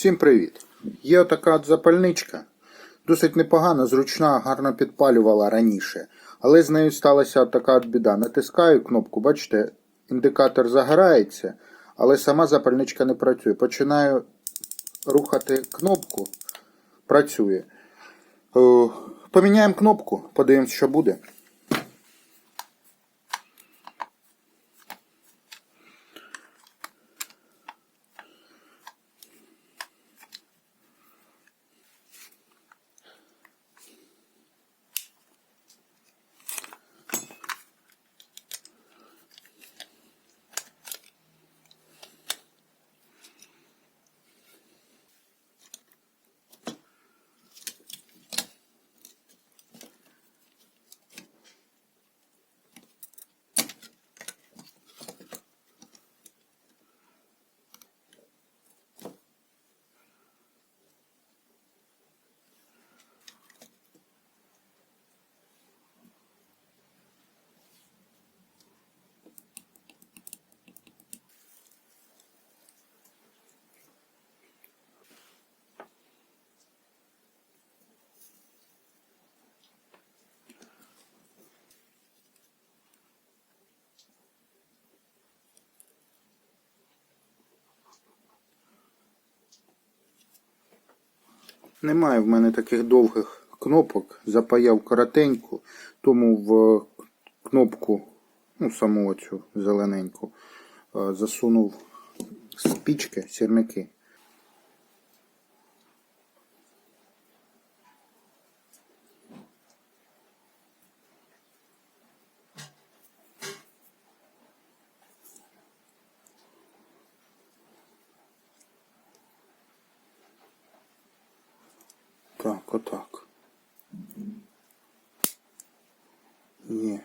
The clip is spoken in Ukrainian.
Всім привіт! Є така запальничка. Досить непогана, зручна, гарно підпалювала раніше. Але з нею сталася така біда. Натискаю кнопку, бачите, індикатор загорається, але сама запальничка не працює. Починаю рухати кнопку, працює. Поміняємо кнопку, подивимось, що буде. Немає в мене таких довгих кнопок, запаяв коротеньку, тому в кнопку, ну саму оцю зелененьку, е, засунув спічки, сірники. Так, отак. Є.